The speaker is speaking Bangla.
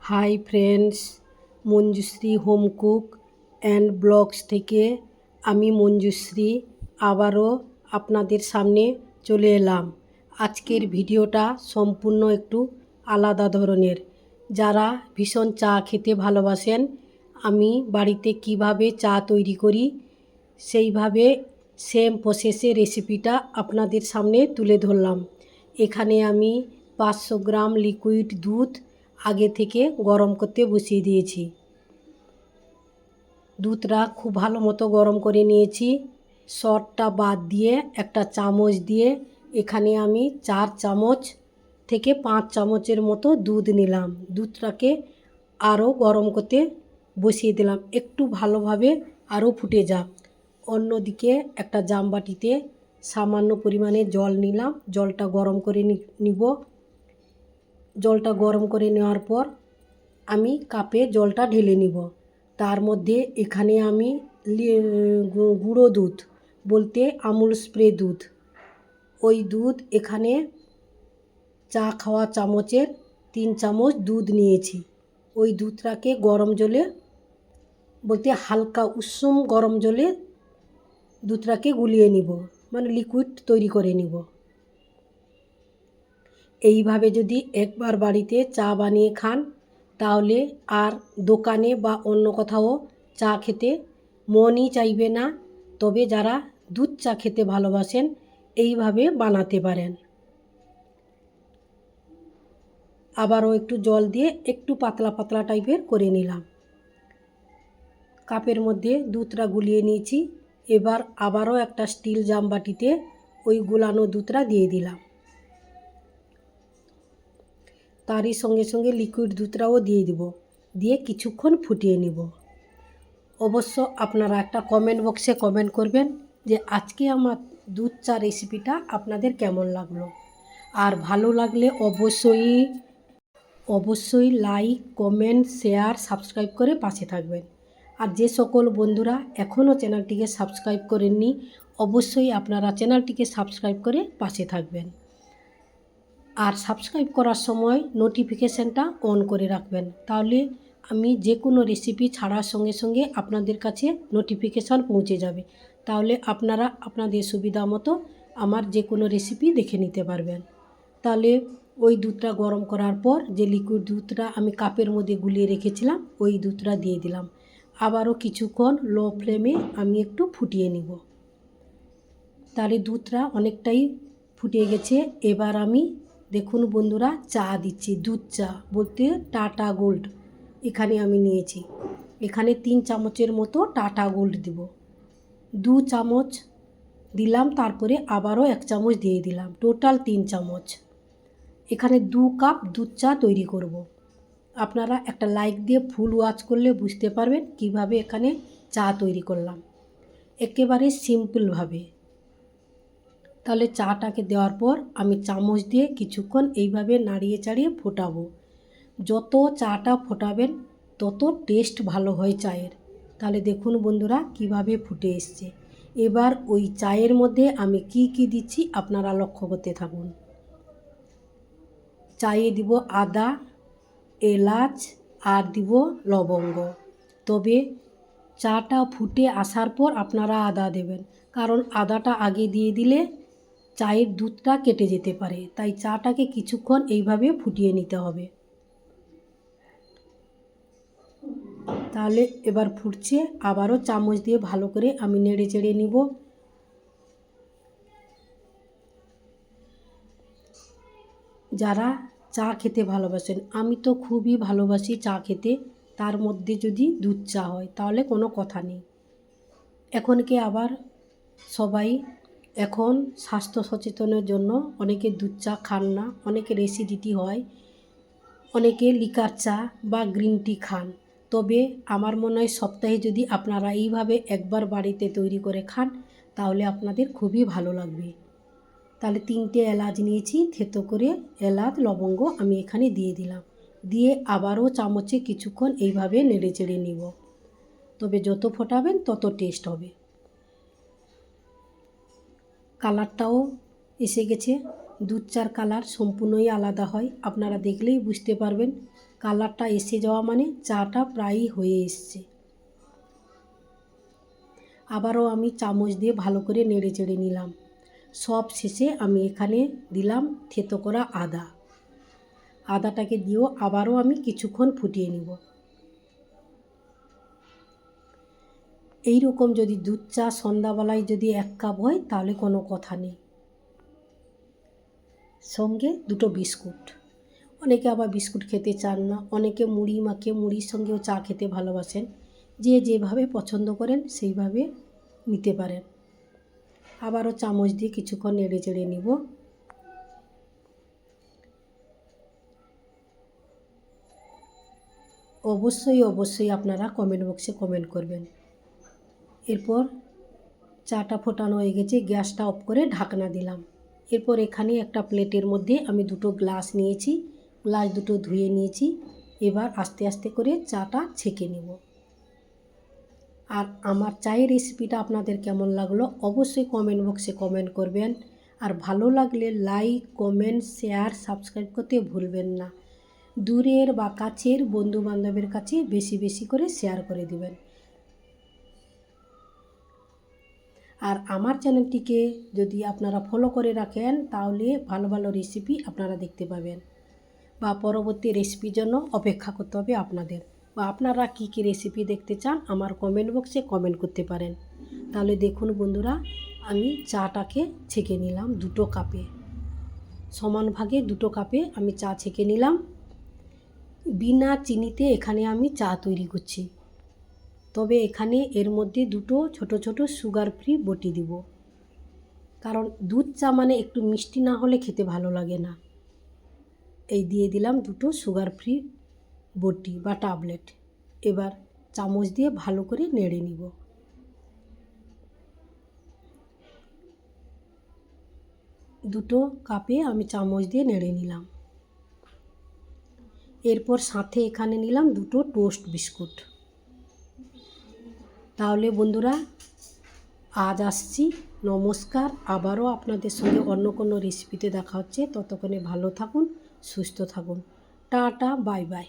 Hi friends, Manjushree home cook and blogs থেকে আমি মঞ্জুশ্রী আবারও আপনাদের সামনে চলে এলাম। আজকের ভিডিওটা সম্পূর্ণ একটু আলাদা ধরনের। যারা ভীষণ চা খেতে ভালোবাসেন, আমি বাড়িতে কীভাবে চা তৈরি করি, সেইভাবে সেম প্রসেসে রেসিপিটা আপনাদের সামনে তুলে ধরলাম। এখানে আমি পাঁচশো গ্রাম লিকুইড দুধ আগে থেকে গরম করতে বসিয়ে দিয়েছি। দুধটা খুব ভালো মতো গরম করে নিয়েছি। সরটা বাদ দিয়ে একটা চামচ দিয়ে এখানে আমি চার চামচ থেকে পাঁচ চামচের মতো দুধ নিলাম। দুধটাকে আরও গরম করতে বসিয়ে দিলাম। একটু ভালোভাবে আরও ফুটে যাক। অন্যদিকে একটা জামবাটিতে সামান্য পরিমাণে জল নিলাম। জলটা গরম করে নিব। জলটা গরম করে নেওয়ার পর আমি কাপে জলটা ঢেলে নিব। তার মধ্যে এখানে আমি গুঁড়ো দুধ, বলতে আমুল স্প্রে দুধ। ওই দুধ এখানে চা খাওয়া চামচের তিন চামচ দুধ নিয়েছি। ওই দুধটাকে গরম জলে, বলতে হালকা উষুম গরম জলে দুধটাকে গুলিয়ে নিব মানে লিকুইড তৈরি করে নিব। এইভাবে যদি একবার বাড়িতে চা বানিয়ে খান, তাহলে আর দোকানে বা অন্য কোথাও চা খেতে মনই চাইবে না। তবে যারা দুধ চা খেতে ভালোবাসেন, এইভাবে বানাতে পারেন। আবারও একটু জল দিয়ে একটু পাতলা পাতলা টাইপের করে নিলাম। কাপের মধ্যে দুধটা গুলিয়ে নিয়েছি। এবার আবারও একটা স্টিল জামবাটিতে ওই গুলানো দুধটা দিয়ে দিলাম। তারই সঙ্গে সঙ্গে লিকুইড দুধটাও দিয়ে দিব, দিয়ে কিছুক্ষণ ফুটিয়ে নিব। অবশ্য আপনারা একটা কমেন্ট বক্সে কমেন্ট করবেন যে আজকে আমার দুধ চা রেসিপিটা আপনাদের কেমন লাগল? আর ভালো লাগলে অবশ্যই অবশ্যই লাইক কমেন্ট শেয়ার সাবস্ক্রাইব করে পাশে থাকবেন। আর যে সকল বন্ধুরা এখনও চ্যানেলটিকে সাবস্ক্রাইব করেননি, অবশ্যই আপনারা চ্যানেলটিকে সাবস্ক্রাইব করে পাশে থাকবেন। আর সাবস্ক্রাইব করার সময় নোটিফিকেশানটা অন করে রাখবেন। তাহলে আমি যে কোনো রেসিপি ছাড়ার সঙ্গে সঙ্গে আপনাদের কাছে নোটিফিকেশান পৌঁছে যাবে। তাহলে আপনারা আপনাদের সুবিধা মতো আমার যে কোনো রেসিপি দেখে নিতে পারবেন। তাহলে ওই দুধটা গরম করার পর যে লিকুইড দুধটা আমি কাপের মধ্যে গুলিয়ে রেখেছিলাম, ওই দুধটা দিয়ে দিলাম। আবারও কিছুক্ষণ লো ফ্লেমে আমি একটু ফুটিয়ে নিব। তাহলে দুধটা অনেকটাই ফুটিয়ে গেছে। এবার আমি দেখুন বন্ধুরা, চা দিচ্ছি, দুধ চা, বলতে টাটা গোল্ড এখানে আমি নিয়েছি। এখানে তিন চামচের মতো টাটা গোল্ড দিব। দু চামচ দিলাম, তারপরে আবারও এক চামচ দিয়ে দিলাম, টোটাল তিন চামচ। এখানে দু কাপ দুধ চা তৈরি করব। আপনারা একটা লাইক দিয়ে ফুল ওয়াচ করলে বুঝতে পারবেন কীভাবে এখানে চা তৈরি করলাম। একেবারে সিম্পলভাবে। তাহলে চাটাকে দেওয়ার পর আমি চামচ দিয়ে কিছুক্ষণ এইভাবে নাড়িয়ে চাড়িয়ে ফোটাবো। যত চাটা ফোটাবেন, তত টেস্ট ভালো হয় চায়ের। তাহলে দেখুন বন্ধুরা, কীভাবে ফুটে এসছে। এবার ওই চায়ের মধ্যে আমি কি কি দিচ্ছি আপনারা লক্ষ্য করতে থাকুন। চায়ে দিব আদা, এলাচ আর দিব লবঙ্গ। তবে চাটা ফুটে আসার পর আপনারা আদা দেবেন। কারণ আদাটা আগে দিয়ে দিলে চায়ের দুধটা কেটে যেতে পারে, তাই চাটাকে কিছুক্ষণ এইভাবে ফুটিয়ে নিতে হবে। তাহলে এবার ফুটছে, আবারও চামচ দিয়ে ভালো করে আমি নেড়ে চেড়ে নিব। যারা চা খেতে ভালোবাসেন, আমি তো খুবই ভালোবাসি চা খেতে, তার মধ্যে যদি দুধ চা হয়, তাহলে কোনো কথা নেই। এখনকে আবার সবাই এখন স্বাস্থ্য সচেতনের জন্য অনেকে দুধ চা খান না অনেকের অ্যাসিডিটি হয়, অনেকে লিকার চা বা গ্রিন টি খান। তবে আমার মনে হয় সপ্তাহে যদি আপনারা এইভাবে একবার বাড়িতে তৈরি করে খান, তাহলে আপনাদের খুবই ভালো লাগবে। তাহলে তিনটে এলাচ নিয়েছি, থেতো করে এলাচ, লবঙ্গ আমি এখানে দিয়ে দিলাম। দিয়ে আবারও চামচে কিছুক্ষণ এইভাবে নেড়ে চেড়ে নিব। তবে যত ফোটাবেন তত টেস্ট হবে। কালারটাও এসে গেছে। দু চার কালার সম্পূর্ণই আলাদা হয়। আপনারা দেখলেই বুঝতে পারবেন কালারটা এসে যাওয়া মানে চাটা প্রায়ই হয়ে এসছে। আবারও আমি চামচ দিয়ে ভালো করে নেড়ে চেড়ে নিলাম। সব শেষে আমি এখানে দিলাম থেতো করা আদা। আদাটাকে দিয়েও আবারও আমি কিছুক্ষণ ফুটিয়ে নিব। এই রকম যদি দুধ চা সন্ধ্যাবেলায় যদি এক কাপ হয়, তাহলে কোনো কথা নেই। সঙ্গে দুটো বিস্কুট। অনেকে আবার বিস্কুট খেতে চান না। অনেকে মুড়ি মাখিয়ে মুড়ির সঙ্গেও চা খেতে ভালোবাসেন। যে যেভাবে পছন্দ করেন, সেইভাবে নিতে পারেন। আবারও চামচ দিয়ে কিছুক্ষণ নেড়ে চেড়ে নিব। অবশ্যই অবশ্যই আপনারা কমেন্ট বক্সে কমেন্ট করবেন। এরপর চাটা ফোটানো হয়ে গেছে, গ্যাসটা অফ করে ঢাকনা দিলাম। এরপর এখানে একটা প্লেটের মধ্যে আমি দুটো গ্লাস নিয়েছি, গ্লাস দুটো ধুয়ে নিয়েছি, এবার আস্তে আস্তে করে চাটা ছেঁকে নেব। আর আমার চায়ের রেসিপিটা আপনাদের কেমন লাগল অবশ্যই কমেন্ট বক্সে কমেন্ট করবেন। আর ভালো লাগলে লাইক, কমেন্ট, শেয়ার, সাবস্ক্রাইব করতে ভুলবেন না। দূরের বা কাছের বন্ধু বান্ধবের কাছে বেশি বেশি করে শেয়ার করে দিবেন। আর আমার চ্যানেলটিকে যদি আপনারা ফলো করে রাখেন, তাহলে ভালো ভালো রেসিপি আপনারা দেখতে পাবেন। বা পরবর্তী রেসিপির জন্য অপেক্ষা করতে হবে আপনাদের। বা আপনারা কী কী রেসিপি দেখতে চান, আমার কমেন্ট বক্সে কমেন্ট করতে পারেন। তাহলে দেখুন বন্ধুরা, আমি চাটাকে ছেঁকে নিলাম দুটো কাপে। সমান ভাগে দুটো কাপে আমি চা ছেঁকে নিলাম। বিনা চিনিতে এখানে আমি চা তৈরি করছি। তবে এখানে এর মধ্যে দুটো ছোট ছোট সুগার ফ্রি বটি দিব। কারণ দুধ চা মানে একটু মিষ্টি না হলে খেতে ভালো লাগে না। এই দিয়ে দিলাম দুটো সুগার ফ্রি বটি বা ট্যাবলেট। এবার চামচ দিয়ে ভালো করে নেড়ে নিব। দুটো কাপে আমি চামচ দিয়ে নেড়ে নিলাম। এরপর সাথে এখানে নিলাম দুটো টোস্ট বিস্কুট। তাহলে বন্ধুরা, আজ আসছি। নমস্কার। আবারও আপনাদের সঙ্গে অন্য কোনো রেসিপিতে দেখা হচ্ছে। ততক্ষণে ভালো থাকুন, সুস্থ থাকুন। Tata, bye bye.